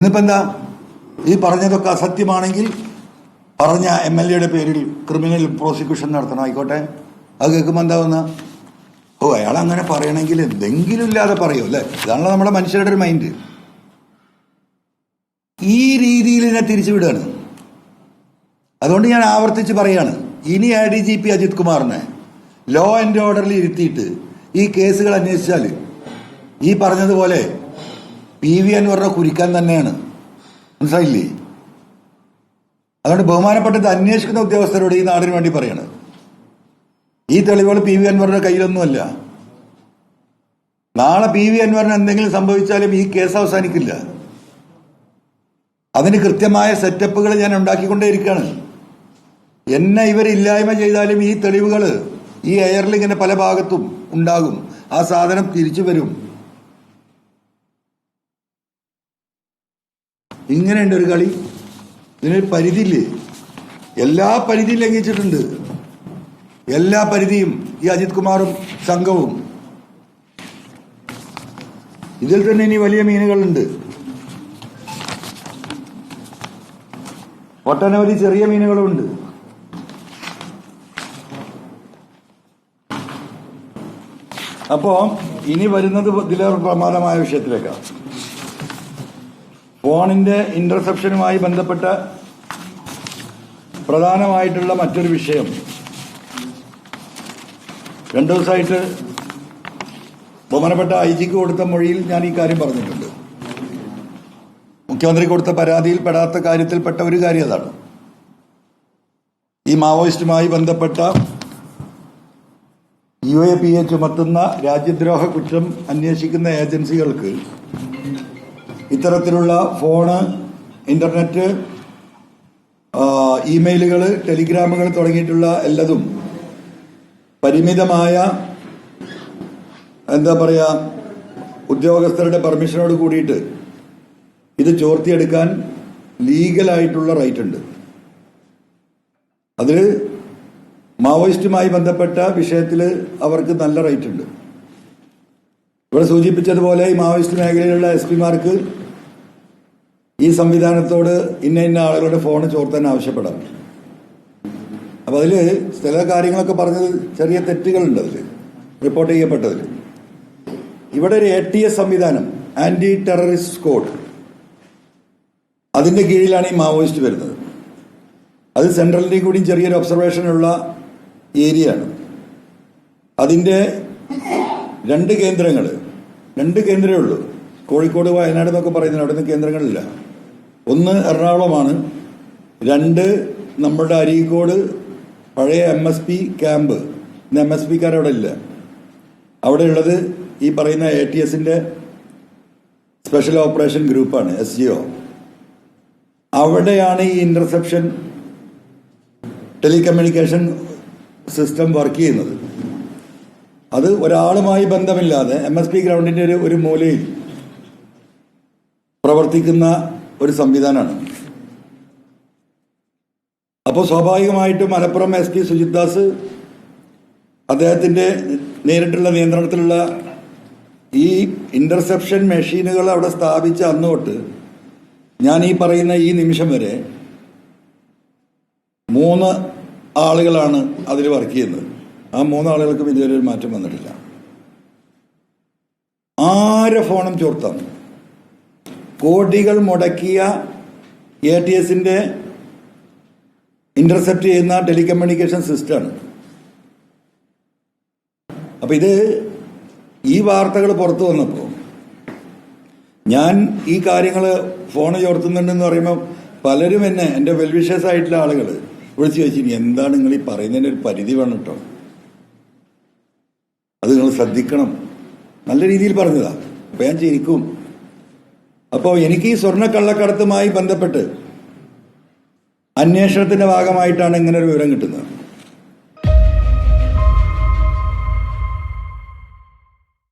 ഇന്നിപ്പോ എന്താ? ഈ പറഞ്ഞതൊക്കെ അസത്യമാണെങ്കിൽ പറഞ്ഞ എം എൽ എയുടെ പേരിൽ ക്രിമിനൽ പ്രോസിക്യൂഷൻ നടത്തണം. ആയിക്കോട്ടെ. അത് കേൾക്കുമ്പോൾ എന്താവുന്ന ഓ അയാൾ അങ്ങനെ പറയണമെങ്കിൽ എന്തെങ്കിലും ഇല്ലാതെ പറയൂ അല്ലേ? ഇതാണല്ലോ നമ്മുടെ മനുഷ്യരുടെ ഒരു മൈൻഡ്. ഈ രീതിയിൽ ഇതിനെ തിരിച്ചുവിടുകയാണ് അതുകൊണ്ട് ഞാൻ ആവർത്തിച്ച് പറയാണ് ഇനി A D G P Ajith കുമാറിനെ ലോ ആൻഡ് ഓർഡറിൽ ഇരുത്തിയിട്ട് ഈ കേസുകൾ അന്വേഷിച്ചാൽ ഈ പറഞ്ഞതുപോലെ പി വി അൻവറിനെ കുരിക്കാൻ തന്നെയാണ്. മനസ്സിലായില്ലേ? അതുകൊണ്ട് ബഹുമാനപ്പെട്ടത് അന്വേഷിക്കുന്ന ഉദ്യോഗസ്ഥരോട് ഈ നാടിന് വേണ്ടി പറയാണ്. ഈ തെളിവുകൾ പി വി അൻവറിന്റെ കയ്യിലൊന്നുമല്ല. നാളെ പി വി അൻവറിന് എന്തെങ്കിലും സംഭവിച്ചാലും ഈ കേസ് അവസാനിക്കില്ല. അതിന് കൃത്യമായ സെറ്റപ്പുകൾ ഞാൻ ഉണ്ടാക്കിക്കൊണ്ടേയിരിക്കുകയാണ്. എന്നെ ഇവർ ഇല്ലായ്മ ചെയ്താലും ഈ തെളിവുകൾ ഈ എയറിൽ ഇങ്ങനെ പല ഭാഗത്തും ഉണ്ടാകും. ആ സാധനം തിരിച്ചു വരും. ഇങ്ങനെയുണ്ട് ഒരു കളി. ഇതിനൊരു പരിധിയില്ലേ? എല്ലാ പരിധിയും ലംഘിച്ചിട്ടുണ്ട്. എല്ലാ പരിധിയും ഈ അജിത് കുമാറും സംഘവും. ഇതിൽ തന്നെ ഇനി വലിയ മീനുകളുണ്ട്. ഒട്ടനവധി ചെറിയ മീനുകളുണ്ട് അപ്പോ ഇനി വരുന്നത് ഇതിലേറെ പ്രമാദമായ വിഷയത്തിലേക്കാണ്. ഫോണിന്റെ ഇന്റർസെപ്ഷനുമായി ബന്ധപ്പെട്ട പ്രധാനമായിട്ടുള്ള മറ്റൊരു വിഷയം. രണ്ടു ദിവസമായിട്ട് ബഹുമാനപ്പെട്ട ഐ ജിക്ക് കൊടുത്ത മൊഴിയിൽ ഞാൻ ഈ കാര്യം പറഞ്ഞിട്ടുണ്ട്. മുഖ്യമന്ത്രി കൊടുത്ത പരാതിയിൽ പെടാത്ത കാര്യത്തിൽപ്പെട്ട ഒരു കാര്യം അതാണ്. ഈ മാവോയിസ്റ്റുമായി ബന്ധപ്പെട്ട യു എ പി എ ചുമത്തുന്ന രാജ്യദ്രോഹ കുറ്റം അന്വേഷിക്കുന്ന ഏജൻസികൾക്ക് ഇത്തരത്തിലുള്ള ഫോണ് ഇന്റർനെറ്റ് ഇമെയിലുകൾ ടെലിഗ്രാമുകൾ തുടങ്ങിയിട്ടുള്ള എല്ലതും പരിമിതമായ എന്താ പറയുക ഉദ്യോഗസ്ഥരുടെ പെർമിഷനോട് കൂടിയിട്ട് ഇത് ചോർത്തിയെടുക്കാൻ ലീഗലായിട്ടുള്ള റൈറ്റ് ഉണ്ട് അതിൽ മാവോയിസ്റ്റുമായി ബന്ധപ്പെട്ട വിഷയത്തിൽ അവർക്ക് നല്ല റൈറ്റ് ഉണ്ട് ഇവിടെ സൂചിപ്പിച്ചതുപോലെ ഈ മാവോയിസ്റ്റ് മേഖലയിലുള്ള എസ് പിമാർക്ക് ഈ സംവിധാനത്തോട് ഇന്ന ഇന്ന ആളുകളുടെ ഫോൺ ചോർത്താൻ ആവശ്യപ്പെടാം. അപ്പൊ അതിൽ ചില കാര്യങ്ങളൊക്കെ പറഞ്ഞത് ചെറിയ തെറ്റുകളുണ്ട് അതിൽ റിപ്പോർട്ട് ചെയ്യപ്പെട്ടതിൽ ഇവിടെ ഒരു എ ടി എസ് സംവിധാനം ആന്റി ടെററിസ്റ്റ് സ്ക്വാഡ് അതിന്റെ കീഴിലാണ് ഈ മാവോയിസ്റ്റ് വരുന്നത്. അത് സെൻട്രലിന്റെയും കൂടിയും ചെറിയൊരു ഒബ്സർവേഷനുള്ള ഏരിയ ആണ് അതിന്റെ രണ്ട് കേന്ദ്രങ്ങൾ രണ്ട് കേന്ദ്രമേ ഉള്ളൂ. കോഴിക്കോട് വയനാട് എന്നൊക്കെ പറയുന്നത് അവിടെ നിന്ന് കേന്ദ്രങ്ങളില്ല. ഒന്ന് എറണാകുളമാണ്. രണ്ട് നമ്മുടെ അരീക്കോട് പഴയ എം എസ് പി ക്യാമ്പ് ഇന്ന് എം എസ് പിക്കാർ അവിടെ ഇല്ല. അവിടെ അവിടെയുള്ളത് ഈ പറയുന്ന എ ടി എസിന്റെ സ്പെഷ്യൽ ഓപ്പറേഷൻ ഗ്രൂപ്പാണ് എസ് ജി ഒ അവിടെയാണ് ഈ ഇന്റർസെപ്ഷൻ ടെലികമ്മ്യൂണിക്കേഷൻ സിസ്റ്റം വർക്ക് ചെയ്യുന്നത്. അത് ഒരാളുമായി ബന്ധമില്ലാതെ എം എസ് പി ഗ്രൗണ്ടിന്റെ ഒരു ഒരു മൂലയിൽ പ്രവർത്തിക്കുന്ന ഒരു സംവിധാനമാണ്. അപ്പോൾ സ്വാഭാവികമായിട്ട് മലപ്പുറം എസ് പി സുജിത് ദാസ് അദ്ദേഹത്തിന്റെ നേരിട്ടുള്ള നിയന്ത്രണത്തിലുള്ള ഈ ഇന്റർസെപ്ഷൻ മെഷീനുകൾ അവിടെ സ്ഥാപിച്ച അന്ന് തൊട്ട് ഞാൻ ഈ പറയുന്ന ഈ നിമിഷം വരെ മൂന്ന് ആളുകളാണ് അതിൽ വർക്ക് ചെയ്യുന്നത്. ആ മൂന്ന് ആളുകൾക്കും ഇതുവരെ ഒരു മാറ്റം വന്നിട്ടില്ല. ആരെ ഫോണും ചോർത്താം. കോടികൾ മുടക്കിയ എ ടി എസിന്റെ ഇന്റർസെപ്റ്റ് ചെയ്യുന്ന ടെലികമ്മ്യൂണിക്കേഷൻ സിസ്റ്റമാണ് അപ്പൊ ഇത് ഈ വാർത്തകൾ പുറത്തു വന്നപ്പോൾ ഞാൻ ഈ കാര്യങ്ങൾ ഫോൺ ചോർത്തുന്നുണ്ടെന്ന് പറയുമ്പോൾ പലരും എന്നെ എന്റെ വെൽവിഷ്യസ് ആയിട്ടുള്ള ആളുകൾ വിളിച്ചു ചോദിച്ചു എന്താണ് നിങ്ങൾ ഈ പറയുന്നതിന് ഒരു പരിധി വേണം കേട്ടോ അത് നിങ്ങൾ ശ്രദ്ധിക്കണം. നല്ല രീതിയിൽ പറഞ്ഞതാ. അപ്പൊ ഞാൻ ചിരിക്കും. അപ്പോൾ എനിക്ക് ഈ സ്വർണ കള്ളക്കടത്തുമായി ബന്ധപ്പെട്ട് അന്വേഷണത്തിന്റെ ഭാഗമായിട്ടാണ് ഇങ്ങനെ ഒരു വിവരം കിട്ടുന്നത്.